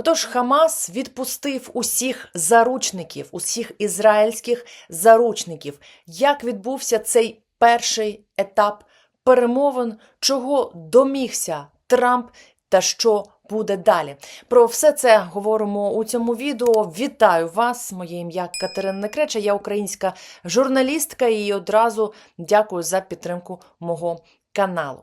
Отож, Хамас відпустив усіх заручників, усіх ізраїльських заручників. Як відбувся цей перший етап перемовин, чого домігся Трамп та що буде далі? Про все це говоримо у цьому відео. Вітаю вас! Моє ім'я Катерина Некреча, я українська журналістка і одразу дякую за підтримку мого каналу.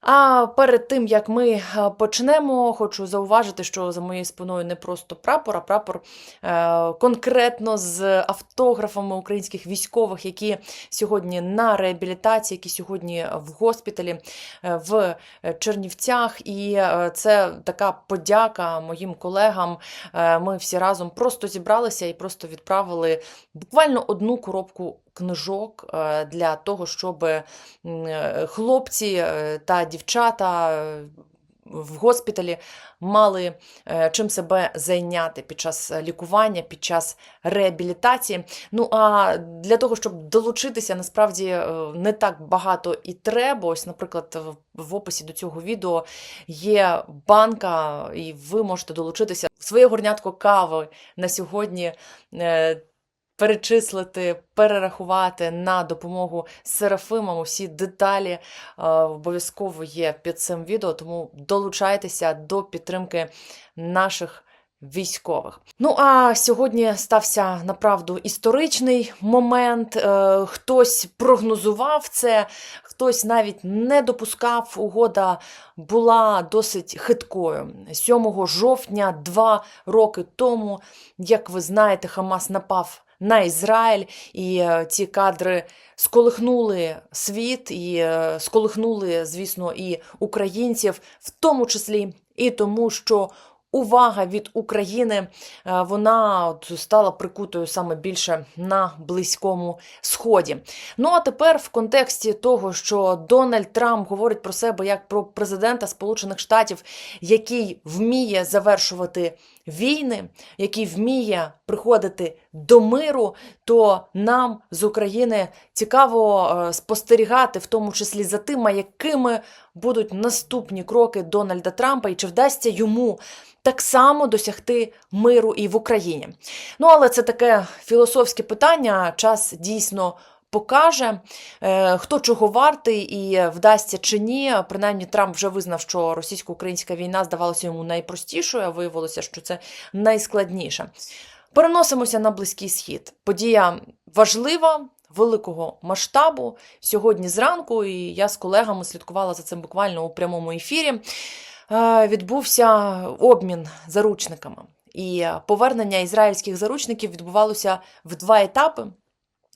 А перед тим як ми е, почнемо, хочу зауважити, що за моєю спиною не просто прапор, а прапор е, конкретно з автографами українських військових, які сьогодні на реабілітації, які сьогодні в госпіталі е, в Чернівцях. І це така подяка моїм колегам. Ми всі разом просто зібралися і просто відправили буквально одну коробку книжок е, для того, щоб е, хлопці е, та дівчата в госпіталі мали чим себе зайняти під час лікування, під час реабілітації. Ну а для того, щоб долучитися, насправді не так багато і треба. Ось, наприклад, в описі до цього відео є банка, і ви можете долучитися своє горнятко кави на сьогодні. Перечислити, перерахувати на допомогу Серафимам. Усі деталі е, обов'язково є під цим відео, тому долучайтеся до підтримки наших військових. Ну а сьогодні стався направду історичний момент. Е, Хтось прогнозував це, хтось навіть не допускав. Угода була досить хиткою. 7 жовтня, два роки тому, як ви знаєте, Хамас напав на Ізраїль, і е, ці кадри сколихнули світ і е, сколихнули, звісно, і українців, в тому числі і тому, що увага від України е, вона от стала прикутою саме більше на близькому сході. Ну а тепер в контексті того, що Дональд Трамп говорить про себе як про президента Сполучених Штатів, який вміє завершувати війни, який вміє приходити до миру, то нам з України цікаво е, спостерігати, в тому числі за тим, якими будуть наступні кроки Дональда Трампа, і чи вдасться йому так само досягти миру і в Україні. Ну, але це таке філософське питання. Час дійсно покаже, е, хто чого вартий і вдасться чи ні. Принаймні, Трамп вже визнав, що російсько-українська війна здавалася йому найпростішою, а виявилося, що це найскладніше. Переносимося на Близький Схід. Подія важлива. Великого масштабу сьогодні зранку, і я з колегами слідкувала за цим буквально у прямому ефірі. е, Відбувся обмін заручниками, і повернення ізраїльських заручників відбувалося в два етапи.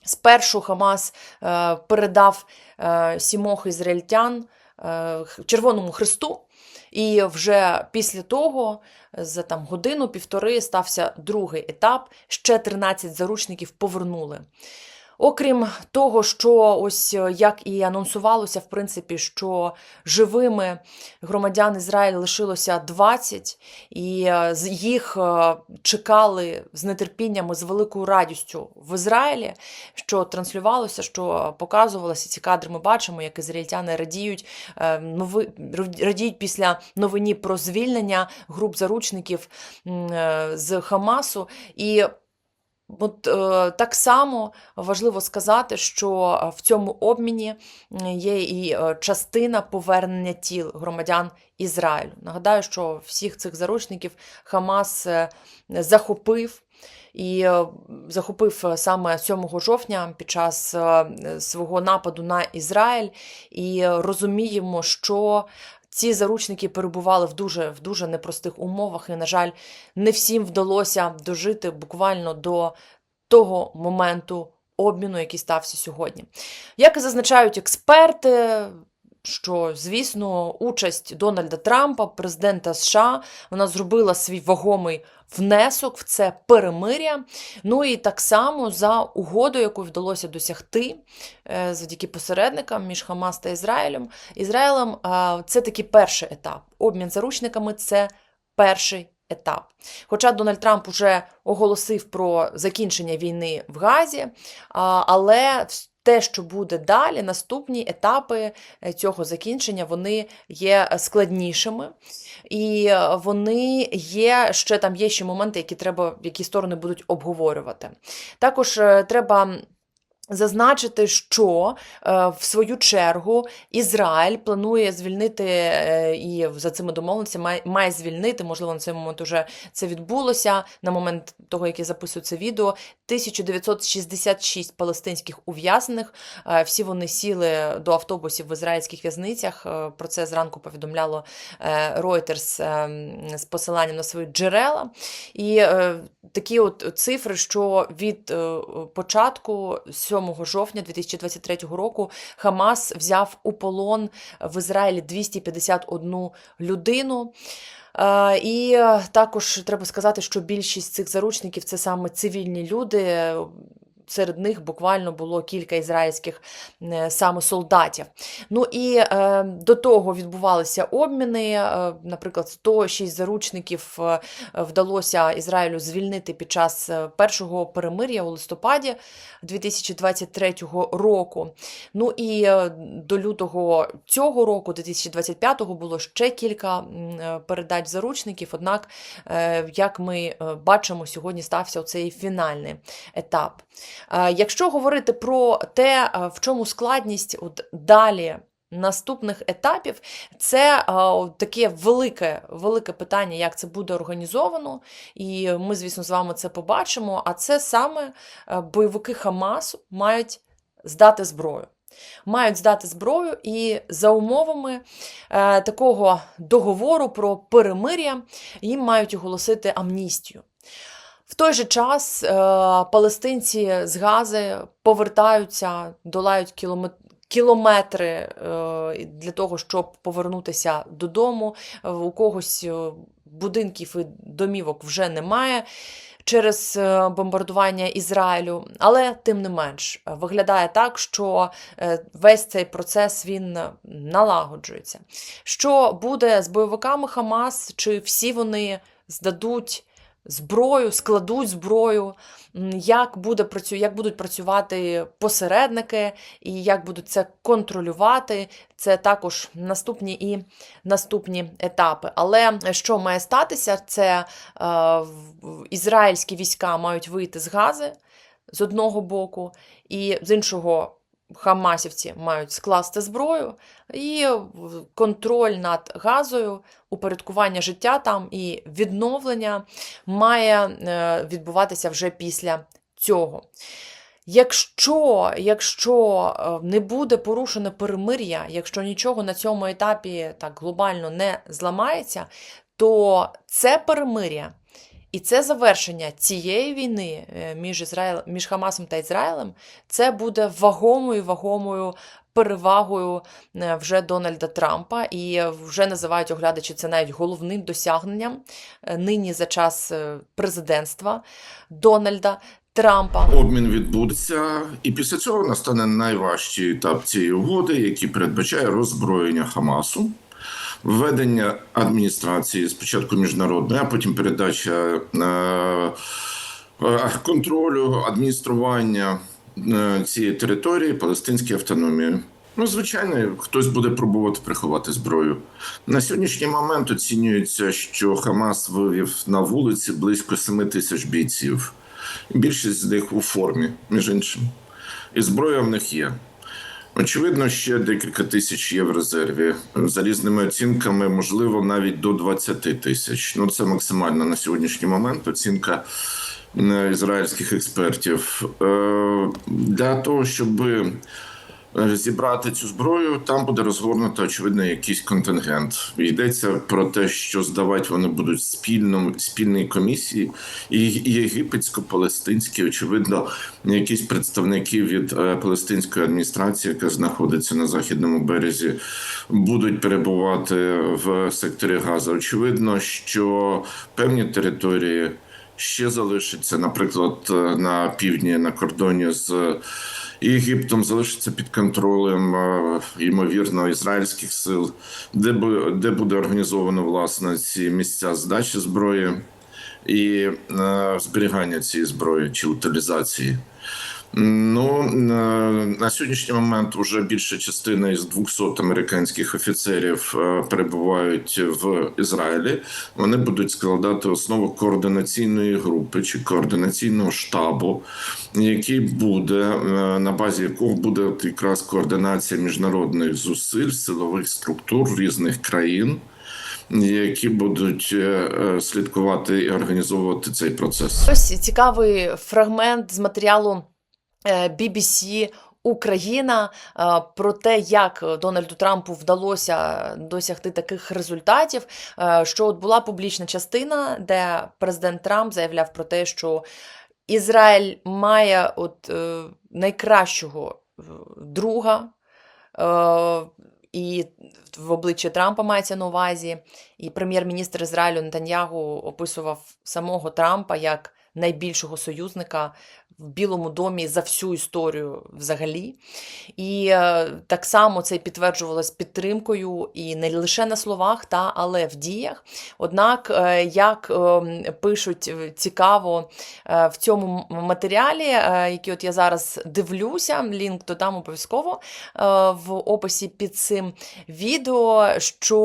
Спершу Хамас е, передав е, сімох ізраїльтян е, Червоному Христу, і вже після того, за там годину-півтори, стався другий етап. Ще 13 заручників повернули. Окрім того, що ось е, як і анонсувалося, в принципі, що живими громадян Ізраїлю лишилося 20, і е, їх е, чекали з нетерпінням і з великою радістю в Ізраїлі, що транслювалося, що показувалося. Ці кадри ми бачимо, як ізраїльтяни радіють, радіють після новині про звільнення груп заручників з Хамасу. І От е, так само важливо сказати, що е, в цьому обміні є і е, частина повернення тіл громадян Ізраїлю. Нагадаю, що всіх цих заручників Хамас е, захопив. І захопив саме 7 жовтня під час свого нападу на Ізраїль, і розуміємо, що ці заручники перебували в дуже, в дуже непростих умовах, і, на жаль, не всім вдалося дожити буквально до того моменту обміну, який стався сьогодні. Як і зазначають експерти, що, звісно, участь Дональда Трампа, президента США, вона зробила свій вагомий внесок в це перемиря. Ну і так само за угоду, яку вдалося досягти е, завдяки посередникам між Хамас та Ізраїлем. Ізраїлем е, це такий перший етап. Обмін заручниками це перший етап. Хоча Дональд Трамп уже оголосив про закінчення війни в Газі, але те, що буде далі, наступні етапи е, цього закінчення, вони є е, складнішими, і е, вони є ще там є ще моменти, які треба, які сторони будуть обговорювати. Також треба. Зазначити, що е, в свою чергу Ізраїль планує звільнити е, і за цими домовленостями має, звільнити, можливо, на цей момент уже це відбулося на момент того, як я записую це відео. 1966 палестинських ув'язнених. Е, всі вони сіли до автобусів в ізраїльських в'язницях. Про це зранку повідомляло Reuters е, з посиланням на свої джерела. І такі от цифри, що від е, початку 7 жовтня 2023 року Хамас взяв у полон в Ізраїлі 251 людину. Е, І також треба сказати, що більшість цих заручників це саме цивільні люди. Серед них буквально було кілька ізраїльських е, саме солдатів. Ну і е, до того відбувалися обміни. Е, наприклад, 106 заручників е, вдалося Ізраїлю звільнити під час першого перемир'я у листопаді 2023 року. Ну і до лютого цього року, 2025-го, було ще кілька передач заручників. Однак, як ми бачимо, сьогодні стався оцей фінальний етап. Е, Якщо говорити про те, е, в чому складність от далі. Наступних етапів це е, таке велике, велике питання, як це буде організовано, і ми, звісно, з вами це побачимо. А це саме бойовики Хамасу мають здати зброю. Мають здати зброю, і за умовами е, такого договору про перемир'я їм мають оголосити амністію. В той же час е, палестинці з Гази повертаються, долають кілометри. Е, для того, щоб повернутися додому. Е, У когось будинків і домівок вже немає через бомбардування Ізраїлю, але тим не менш виглядає так, що весь цей процес він налагоджується. Що буде з бойовиками Хамас? Чи всі вони здадуть? Зброю, складуть зброю, як, буде, як будуть працювати посередники і як будуть це контролювати. Це також наступні і наступні етапи. Але що має статися? Це е, ізраїльські війська мають вийти з Гази з одного боку, і з іншого хамасівці мають скласти зброю і контроль над газою, упорядкування життя там і відновлення має е, відбуватися вже після цього. Якщо, якщо е, не буде порушено перемир'я, якщо нічого на цьому етапі так глобально не зламається, то це перемир'я і це завершення цієї війни е, між, Ізраїл, між Хамасом та Ізраїлем, це буде вагомою вагомою перевагою е, вже Дональда Трампа, і вже називають оглядачі це навіть головним досягненням е, нині за час президентства Дональда Трампа. Обмін відбудеться, і після цього настане найважчий етап цієї угоди, який передбачає роззброєння Хамасу, введення адміністрації спочатку міжнародної, а потім передача е, е, контролю, адміністрування е, цієї території палестинській автономії. Ну, звичайно, хтось буде пробувати приховати зброю. На сьогоднішній момент оцінюється, що Хамас вивів на вулиці близько 7 тисяч бійців. Більшість з них у формі, між іншим. І зброя в них є. Очевидно, ще декілька тисяч є в резерві. За різними оцінками, можливо, навіть до 20 тисяч. Ну, це максимально на сьогоднішній момент оцінка е, ізраїльських експертів. Е, Для того, щоб зібрати цю зброю, там буде розгорнуто, очевидно, якийсь контингент. Йдеться про те, що здавати вони будуть спільно спільній комісії, і єгипетсько-палестинські, очевидно, якісь представники від е, палестинської адміністрації, яка знаходиться на західному березі, будуть перебувати в секторі Газа. Очевидно, що певні території. Ще залишиться, наприклад, е, на півдні на кордоні з Єгиптом залишиться під контролем е, ймовірно ізраїльських сил, де де буде організовано власне ці місця здачі зброї і е, зберігання цієї зброї чи утилізації. Ну на, сьогоднішній момент вже більша частина із 200 американських офіцерів е, перебувають в Ізраїлі. Вони будуть складати основу координаційної групи чи координаційного штабу, який буде е, на базі якого буде якраз координація міжнародних зусиль силових структур різних країн. Які будуть е, слідкувати і організовувати цей процес. Ось цікавий фрагмент з матеріалу BBC Україна е, про те, як Дональду Трампу вдалося досягти таких результатів. е, Що от була публічна частина, де президент Трамп заявляв про те, що Ізраїль має от е, найкращого е, друга. е, І в обличчі Трампа мається на увазі, і прем'єр-міністр Ізраїлю Нетаньягу описував самого Трампа як найбільшого союзника в Білому домі за всю історію взагалі. І е, так само це підтверджувалось підтримкою і не лише на словах, та але в діях. Однак, е, як е, пишуть цікаво в цьому матеріалі, який от я зараз дивлюся, лінк додам обов'язково в описі під цим відео, що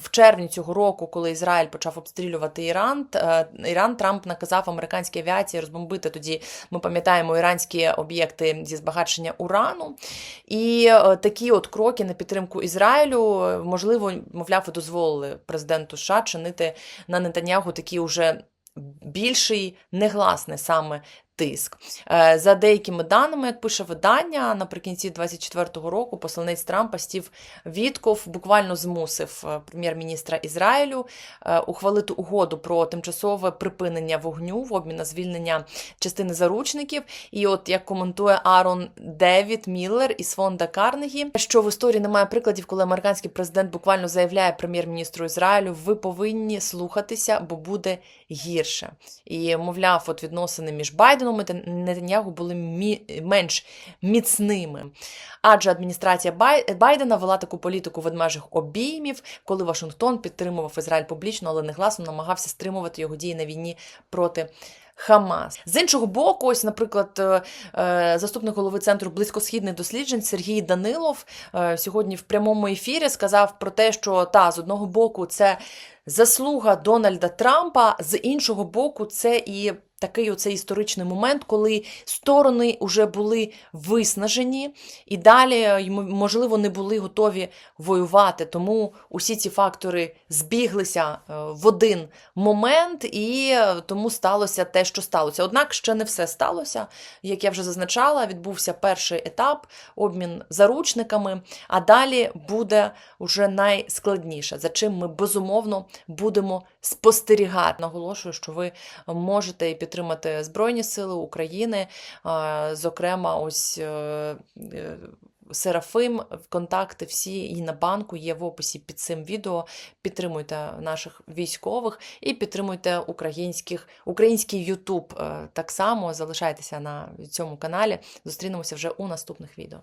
в червні цього року, коли Ізраїль почав обстрілювати Іран, Іран Трамп наказав американській авіації розбомбити тоді, ми пам'ятаємо, іранські об'єкти зі збагачення урану. І е, такі от кроки на підтримку Ізраїлю, е, можливо, мовляв, дозволили президенту США чинити на Нетаньягу такий уже більший негласний саме тиск. Е, За деякими даними, як пише видання, наприкінці 24-го року посланець Трампа Стів Вітков буквально змусив е, прем'єр-міністра Ізраїлю е, ухвалити угоду про тимчасове припинення вогню в обмін на звільнення частини заручників. І от як коментує Арон Девід Міллер із фонда Карнегі, що в історії немає прикладів, коли американський президент буквально заявляє прем'єр-міністру Ізраїлю: ви повинні слухатися, бо буде гірше. І мовляв, от відносини між Байденом і Нетаньягу були мі- менш міцними. Адже адміністрація Бай- Байдена вела таку політику ведмежих обіймів, коли Вашингтон підтримував Ізраїль публічно, але негласно намагався стримувати його дії на війні проти. Хамас з іншого боку, ось, наприклад, е, е, заступник голови центру близькосхідних досліджень Сергій Данилов е, сьогодні в прямому ефірі сказав про те, що та з одного боку це заслуга Дональда Трампа, з іншого боку, це і такий оцей історичний момент, коли сторони вже були виснажені і далі, можливо, не були готові воювати. Тому усі ці фактори збіглися е, в один момент, і е, тому сталося те, що сталося. Однак ще не все сталося. Як я вже зазначала, відбувся перший етап обмін заручниками, а далі буде вже найскладніше, за чим ми безумовно будемо спостерігати. Наголошую, що ви можете і підтримати Збройні Сили України, зокрема, ось. е, е, Серафим, контакти всі і на банку є в описі під цим відео. Підтримуйте наших військових і підтримуйте українських, український Ютуб е, так само. Залишайтеся на цьому каналі. Зустрінемося вже у наступних відео.